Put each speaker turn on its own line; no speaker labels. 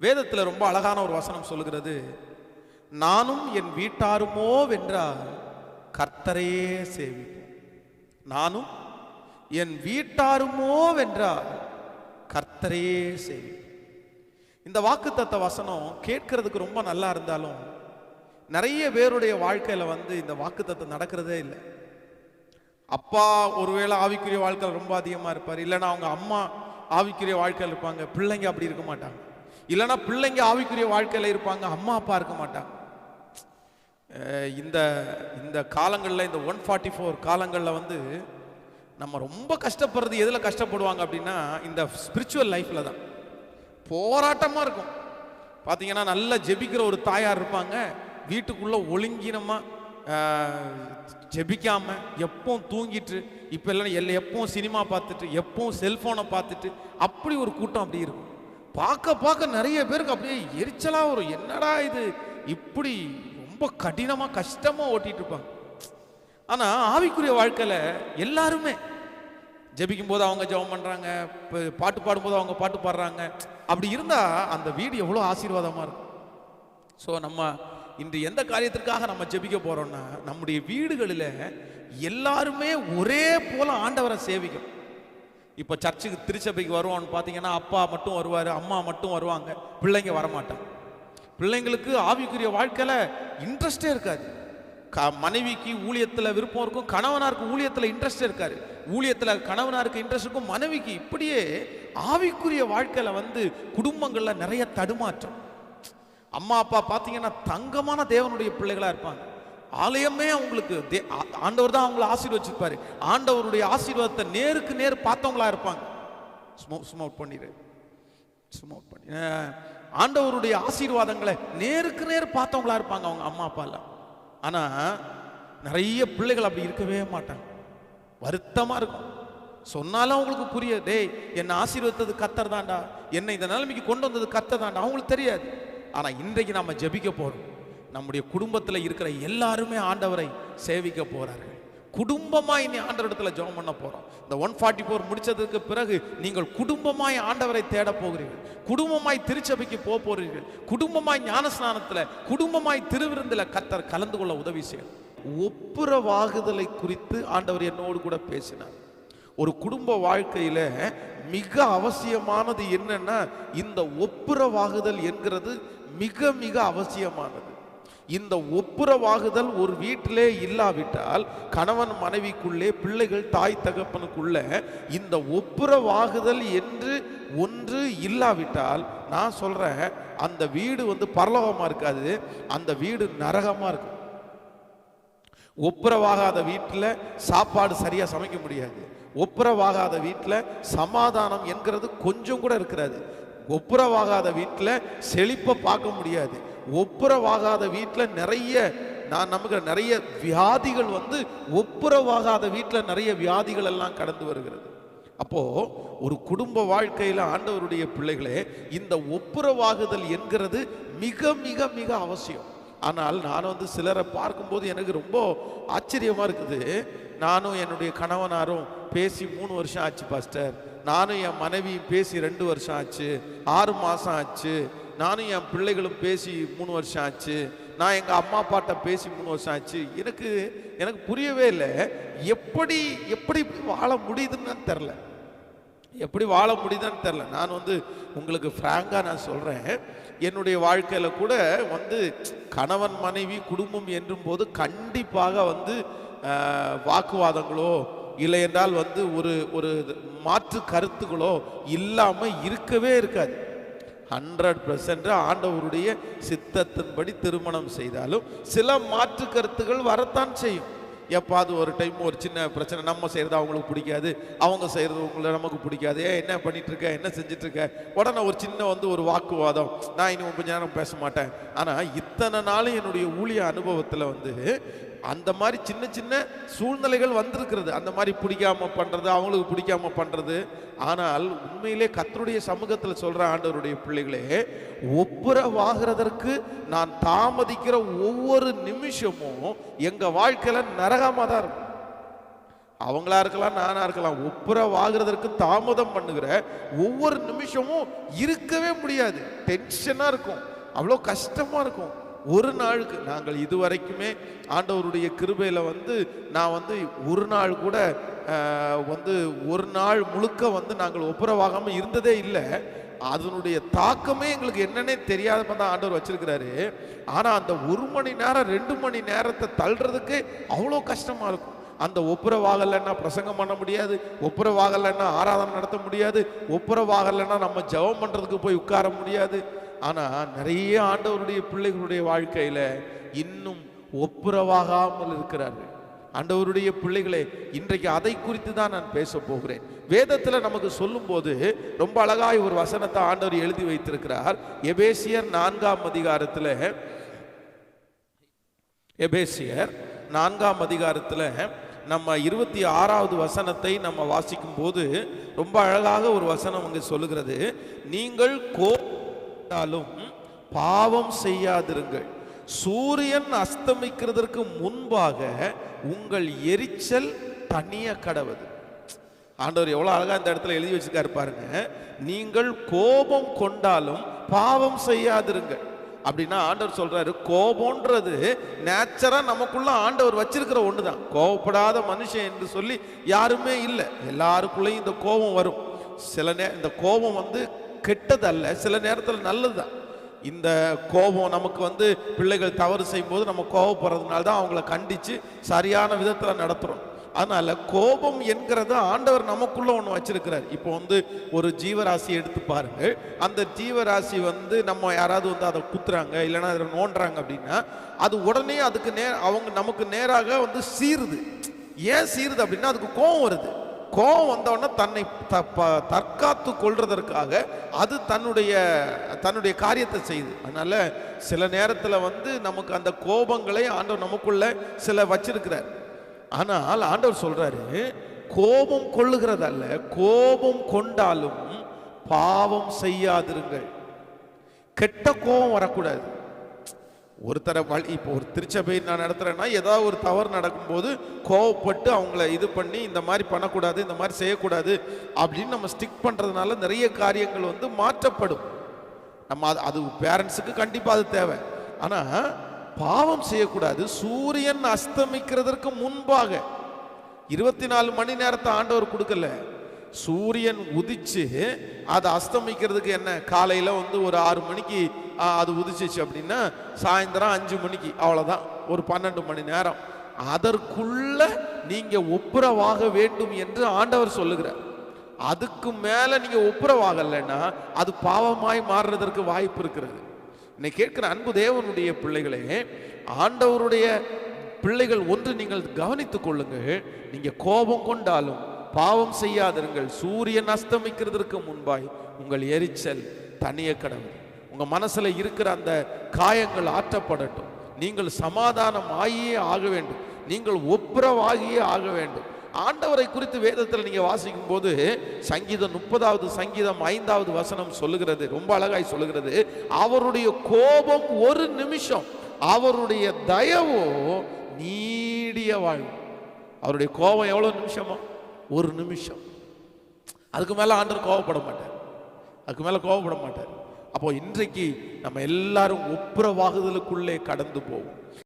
வேதத்தில் ரொம்ப அழகான ஒரு வசனம் சொல்லுகிறது. நானும் என் வீட்டாருமோ வென்றால் கர்த்தரையே சேவிப்போம். நானும் என் வீட்டாருமோ வென்றால் கர்த்தரையே சேவிப்போம். இந்த வாக்குத்தத்த வசனம் கேட்கறதுக்கு ரொம்ப நல்லா இருந்தாலும் நிறைய பேருடைய வாழ்க்கையில் வந்து இந்த வாக்குத்தத்தம் நடக்கிறதே இல்லை. அப்பா ஒருவேளை ஆவிக்குரிய வாழ்க்கையில் ரொம்ப அதிகமாக இருப்பார். இல்லைன்னா அவங்க அம்மா ஆவிக்குரிய வாழ்க்கையில் இருப்பாங்க. பிள்ளைங்க அப்படி இருக்க மாட்டாங்க. இல்லைன்னா பிள்ளைங்க ஆவிக்குரிய வாழ்க்கையில் இருப்பாங்க அம்மா அப்பா இருக்க மாட்டாங்க. இந்த இந்த காலங்களில் இந்த ஒன் ஃபார்ட்டி ஃபோர் காலங்களில் வந்து நம்ம ரொம்ப கஷ்டப்படுறது எதில் கஷ்டப்படுவாங்க அப்படின்னா இந்த ஸ்பிரிச்சுவல் லைஃப்பில் தான். போராட்டமாக இருக்கும். பார்த்தீங்கன்னா நல்லா ஜெபிக்கிற ஒரு தாயார் இருப்பாங்க. வீட்டுக்குள்ளே ஒழுங்கினமாக ஜெபிக்காம எப்பவும் தூங்கிட்டு இப்போ எல்லாம் எல்லாம் எப்பவும் சினிமா பார்த்துட்டு எப்பவும் செல்ஃபோனை பார்த்துட்டு அப்படி ஒரு கூட்டம் அப்படி இருக்கும். பார்க்க பார்க்க நிறைய பேருக்கு அப்படியே எரிச்சலாக வரும். என்னடா இது? இப்படி ரொம்ப கடினமாக கஷ்டமாக ஓட்டிட்டு இருப்பாங்க. ஆனால் ஆவிக்குரிய வாழ்க்கையில் எல்லாருமே ஜெபிக்கும் போது அவங்க ஜெபம் பண்ணுறாங்க பாட்டு பாடும்போது அவங்க பாட்டு பாடுறாங்க. அப்படி இருந்தால் அந்த வீடு எவ்வளோ ஆசீர்வாதமாக இருக்கும். ஸோ நம்ம இன்று எந்த காரியத்திற்காக நம்ம ஜெபிக்க போகிறோம்னா நம்முடைய வீடுகளில் எல்லாருமே ஒரே போல ஆண்டவரை சேவிக்கும் இப்போ சர்ச்சுக்கு திருச்சபைக்கு வருவோம்னு பார்த்தீங்கன்னா அப்பா மட்டும் வருவார் அம்மா மட்டும் வருவாங்க. பிள்ளைங்க வரமாட்டாங்க. பிள்ளைங்களுக்கு ஆவிக்குரிய வாழ்க்கையில் இன்ட்ரெஸ்டே இருக்காது. க மனைவிக்கு ஊழியத்தில் விருப்பம் இருக்கும் கணவனாருக்கு ஊழியத்தில் இன்ட்ரெஸ்ட் இருக்காரு ஊழியத்தில் கணவனாருக்கு இன்ட்ரெஸ்ட் இருக்கும் மனைவிக்கு இப்படியே ஆவிக்குரிய வாழ்க்கையில் வந்து குடும்பங்களில் நிறைய தடுமாற்றம். அம்மா அப்பா பார்த்தீங்கன்னா தங்கமான தேவனுடைய பிள்ளைகளாக இருப்பாங்க. ஆலயமே அவங்களுக்கு தே- ஆண்டவர் தான் அவங்கள ஆசீர்வச்சிருப்பாரு ஆண்டவருடைய ஆசீர்வாதத்தை நேருக்கு நேர் பார்த்தவங்களா இருப்பாங்க. ஸ்மோ ஸ்மோக் பண்ணிடு ஸ்மோக் பண்ணி ஆண்டவருடைய ஆசீர்வாதங்களை நேருக்கு நேர் பார்த்தவங்களா இருப்பாங்க அவங்க அம்மா அப்பா எல்லாம். ஆனா நிறைய பிள்ளைகள் அப்படி இருக்கவே மாட்டாங்க. வருத்தமா இருக்கும். சொன்னாலும் அவங்களுக்கு புரியாது. டேய் என்னை ஆசீர்வத்தது கத்தர் தான்டா. என்னை இந்த நிலைமைக்கு கொண்டு வந்தது கத்தர் தான்டா. அவங்களுக்கு தெரியாது. ஆனா இன்றைக்கு நம்ம ஜபிக்க போறோம். நம்முடைய குடும்பத்தில் இருக்கிற எல்லாருமே ஆண்டவரை சேவிக்க போகிறார்கள் குடும்பமாய் இனி ஆண்டவரிடத்துல ஜெபம் பண்ண போகிறோம் இந்த ஒன் ஃபார்ட்டி ஃபோர் முடிச்சதுக்கு பிறகு நீங்கள் குடும்பமாய் ஆண்டவரை தேட போகிறீர்கள். குடும்பமாய் திருச்சபைக்கு போக போகிறீர்கள் குடும்பமாய் ஞானஸ்நானத்தில் குடும்பமாய் திருவிருந்தில் கத்தர் கலந்து கொள்ள உதவி செய்யும். ஒப்புரவாகுதலை குறித்து ஆண்டவர் என்னோடு கூட பேசினார். ஒரு குடும்ப வாழ்க்கையில் மிக அவசியமானது என்னன்னா இந்த ஒப்புரவாகுதல் என்கிறது மிக மிக அவசியமானது. இந்த ஒப்புரவாகுதல் ஒரு வீட்டிலே இல்லாவிட்டால் கணவன் மனைவிக்குள்ளே பிள்ளைகள் தாய் தகப்பனுக்குள்ள இந்த ஒப்புரவாகுதல் என்று ஒன்று இல்லாவிட்டால் நான் சொல்கிறேன் அந்த வீடு வந்து பரலோகமாக இருக்காது அந்த வீடு நரகமாக இருக்கும். ஒப்புரவாகாத வீட்டில் சாப்பாடு சரியாக சமைக்க முடியாது. ஒப்புரவாகாத வீட்டில் சமாதானம் என்கிறது கொஞ்சம் கூட இருக்கிறாது ஒப்புரவாகாத வீட்டில் செழிப்பை பார்க்க முடியாது. ஒப்புரவாகாத வீட்டில் நிறைய நான் நமக்கு நிறைய வியாதிகள் வந்து ஒப்புரவாகாத வீட்டில் நிறைய வியாதிகள் எல்லாம் கடந்து வருகிறது. அப்போ ஒரு குடும்ப வாழ்க்கையில் ஆண்டவருடைய பிள்ளைகளே இந்த ஒப்புரவாகுதல் என்கிறது மிக மிக மிக அவசியம். ஆனால் நான் வந்து சிலரை பார்க்கும்போது எனக்கு ரொம்ப ஆச்சரியமாக இருக்குது. நானும் என்னுடைய கணவனாரும் பேசி மூணு வருஷம் ஆச்சு பாஸ்டர். நானும் என் மனைவியும் பேசி ரெண்டு வருஷம் ஆச்சு. ஆறு மாதம் ஆச்சு. நானும் என் பிள்ளைகளும் பேசி மூணு வருஷம் ஆச்சு. நான் எங்கள் அம்மா அப்பாட்ட பேசி மூணு வருஷம் ஆச்சு. எனக்கு எனக்கு புரியவே இல்லை. எப்படி எப்படி வாழ முடியுதுன்னு தெரில எப்படி வாழ முடியுதுன்னு தெரில நான் வந்து உங்களுக்கு ஃப்ராங்காக நான் சொல்கிறேன் என்னுடைய வாழ்க்கையில் கூட வந்து கணவன் மனைவி குடும்பம் என்றும் போது கண்டிப்பாக வந்து வாக்குவாதங்களோ இல்லை என்றால் வந்து ஒரு ஒரு மாற்று கருத்துகளோ இல்லாமல் இருக்கவே இருக்காது. ஹண்ட்ரட் பர்சன்ட் ஆண்டவருடைய சித்தத்தின்படி திருமணம் செய்தாலும் சில மாற்று கருத்துகள் வரத்தான் செய்யும். எப்பாவது ஒரு டைம் ஒரு சின்ன பிரச்சனை. நம்ம செய்கிறது அவங்களுக்கு பிடிக்காது. அவங்க செய்கிறது உங்களை நமக்கு பிடிக்காது. ஏன் என்ன பண்ணிகிட்ருக்க என்ன செஞ்சிட்ருக்க உடனே ஒரு சின்ன வந்து ஒரு வாக்குவாதம். நான் இன்னும் கொஞ்ச நேரம் பேச மாட்டேன். ஆனால் இத்தனை நாளும் என்னுடைய ஊழிய அனுபவத்தில் வந்து அந்த மாதிரி சின்ன சின்ன சூழ்நிலைகள் வந்திருக்கிறது. அந்த மாதிரி பிடிக்காம பண்ணுறது அவங்களுக்கு பிடிக்காம பண்ணுறது ஆனால் உண்மையிலே கத்தருடைய சமூகத்தில் சொல்கிற ஆண்டவருடைய பிள்ளைகளே ஒப்புரவாகிறதற்கு நான் தாமதிக்கிற ஒவ்வொரு நிமிஷமும் எங்கள் வாழ்க்கையில் நரகமாக தான் இருக்கும். அவங்களா இருக்கலாம் நானாக இருக்கலாம் ஒப்புரவாகிறதற்கு தாமதம் பண்ணுகிற ஒவ்வொரு நிமிஷமும் இருக்கவே முடியாது. டென்ஷனாக இருக்கும். அவ்வளோ கஷ்டமாக இருக்கும். ஒரு நாளுக்கு நாங்கள் இதுவரைக்குமே ஆண்டவருடைய கிருபையில் வந்து நான் வந்து ஒரு நாள் கூட வந்து ஒரு நாள் முழுக்க வந்து நாங்கள் ஒப்புரவாகாமல் இருந்ததே இல்லை. அதனுடைய தாக்கமே எங்களுக்கு என்னன்னே தெரியாத தான் ஆண்டவர் வச்சிருக்கிறாரு. ஆனால் அந்த ஒரு மணி நேரம் ரெண்டு மணி நேரத்தை தள்ளுறதுக்கு அவ்வளோ கஷ்டமாக இருக்கும். அந்த ஒப்புரவாகலைன்னா பிரசங்கம் பண்ண முடியாது ஒப்புரவாகலைன்னா ஆராதனை நடத்த முடியாது ஒப்புரவாகலைன்னா நம்ம ஜெபம் பண்ணுறதுக்கு போய் உட்கார முடியாது. ஆனா நிறைய ஆண்டவருடைய பிள்ளைகளுடைய வாழ்க்கையில இன்னும் ஒப்புரவாகாமல் இருக்கிறார்கள். ஆண்டவருடைய பிள்ளைகளே இன்றைக்கு அதை குறித்து தான் நான் பேச போகிறேன். வேதத்தில் நமக்கு சொல்லும்போது ரொம்ப அழகாய் ஒரு வசனத்தை ஆண்டவர் எழுதி வைத்திருக்கிறார். எபேசியர் நான்காம் அதிகாரத்தில் எபேசியர் நான்காம் அதிகாரத்தில் நம்ம இருபத்தி ஆறாவது வசனத்தை நம்ம வாசிக்கும் போது ரொம்ப அழகாக ஒரு வசனம் அங்கே சொல்லுகிறது. நீங்கள் கோ கோட்டாலும் பாவம் செய்யாதிருங்கள். சூரியன் அஸ்தமிக்கிறதற்கு முன்பாக உங்கள் எரிச்சல் தனிய கடவுது ஆண்டவர் எவ்வளோ அழகாக இந்த இடத்துல எழுதி வச்சிருக்காரு பாருங்க. நீங்கள் கோபம் கொண்டாலும் பாவம் செய்யாதிருங்கள். அப்படின்னா ஆண்டவர் சொல்றாரு கோபம்ன்றது நேச்சரா நமக்குள்ள ஆண்டவர் வச்சிருக்கிற ஒண்ணுதான். கோபப்படாத மனுஷன் என்று சொல்லி யாருமே இல்லை. எல்லாருக்குள்ளேயும் இந்த கோபம் வரும். சில நே இந்த கோபம் வந்து கெட்டதல்ல. சில நேரத்தில் நல்லதுதான். இந்த கோபம் நமக்கு வந்து பிள்ளைகள் தவறு செய்யும்போது நம்ம கோபப்படுறதுனால தான் அவங்கள கண்டித்து சரியான விதத்தில் நடத்துகிறோம் அதனால் கோபம் என்கிறத ஆண்டவர் நமக்குள்ளே ஒன்று வச்சிருக்கிறார். இப்போ வந்து ஒரு ஜீவராசி எடுத்து பாருங்கள் அந்த ஜீவராசி வந்து நம்ம யாராவது வந்து அதை குத்துறாங்க இல்லைன்னா அதை நோண்டுறாங்க அப்படின்னா அது உடனே அதுக்கு நே அவங்க நமக்கு நேராக வந்து சீருது. ஏன் சீருது அப்படின்னா அதுக்கு கோபம் வருது. கோபம் வந்தவுடனே தன்னை த- ப- தற்காத்து கொள்றதற்காக அது தன்னுடைய தன்னுடைய காரியத்தை செய்யுது. அதனால் சில நேரத்தில் வந்து நமக்கு அந்த கோபங்களை ஆண்டவர் நமக்குள்ள சில வச்சிருக்கிறார். ஆனால் ஆண்டவர் சொல்கிறாரு கோபம் கொள்ளுகிறதல்ல கோபம் கொண்டாலும் பாவம் செய்யாதிருங்கள். கெட்ட கோபம் வரக்கூடாது. ஒருத்தரை வழி இப்போ ஒரு திருச்சபை நான் நடத்துகிறேன்னா ஏதாவது ஒரு தவறு நடக்கும்போது கோவப்பட்டு அவங்கள இது பண்ணி இந்த மாதிரி பண்ணக்கூடாது இந்த மாதிரி செய்யக்கூடாது அப்படின்னு நம்ம ஸ்டிக் பண்ணுறதுனால நிறைய காரியங்கள் வந்து மாற்றப்படும். நம்ம அது அது பேரண்ட்ஸுக்கு கண்டிப்பாக அது தேவை. ஆனால் பாவம் செய்யக்கூடாது. சூரியன் அஸ்தமிக்கிறதற்கு முன்பாக இருபத்தி நாலு மணி நேரத்தை ஆண்டவர் கொடுக்கல. சூரியன் உதிச்சு அது அஸ்தமிக்கிறதுக்கு என்ன? காலையில் வந்து ஒரு ஆறு மணிக்கு அது உதிச்சிச்சு அப்படின்னா சாயந்தரம் அஞ்சு மணிக்கு அவ்வளோதான் ஒரு பன்னெண்டு மணி நேரம். அதற்குள்ள நீங்கள் ஒப்புரவாக வேண்டும் என்று ஆண்டவர் சொல்லுகிறார். அதுக்கு மேலே நீங்கள் ஒப்புரவாகலைன்னா அது பாவமாய் மாறுறதற்கு வாய்ப்பு இருக்கிறது. இன்னைக்கு கேட்கிற அன்பு தேவனுடைய பிள்ளைகளே ஆண்டவருடைய பிள்ளைகள் ஒன்று நீங்கள் கவனித்துக் கொள்ளுங்கள். நீங்கள் கோபம் கொண்டாலும் பாவம் செய்யாதிருங்கள். சூரியன் அஸ்தமிக்கிறதற்கு முன்பாய் உங்கள் எரிச்சல் தனிய கடவுள். உங்க மனசுல இருக்கிற அந்த காயங்கள் ஆற்றப்படட்டும். நீங்கள் சமாதானம் ஆகியே ஆக வேண்டும். நீங்கள் ஒப்புரவாகியே ஆக வேண்டும். ஆண்டவரை குறித்து வேதத்தில் நீங்க வாசிக்கும் போது சங்கீதம் முப்பதாவது சங்கீதம் ஐந்தாவது வசனம் சொல்லுகிறது. ரொம்ப அழகாய் சொல்லுகிறது. அவருடைய கோபம் ஒரு நிமிஷம் அவருடைய தயவோ நீடிய வாழ்வு. அவருடைய கோபம் எவ்வளவு நிமிஷமா? ஒரு நிமிஷம். அதுக்கு மேல ஆண்டவர் கோபப்பட மாட்டார். அதுக்கு மேல கோபப்பட மாட்டார். அப்போ இன்றைக்கு நம்ம எல்லாரும் ஒப்புரவாகுதலுக்குள்ளே கடந்து போவோம்.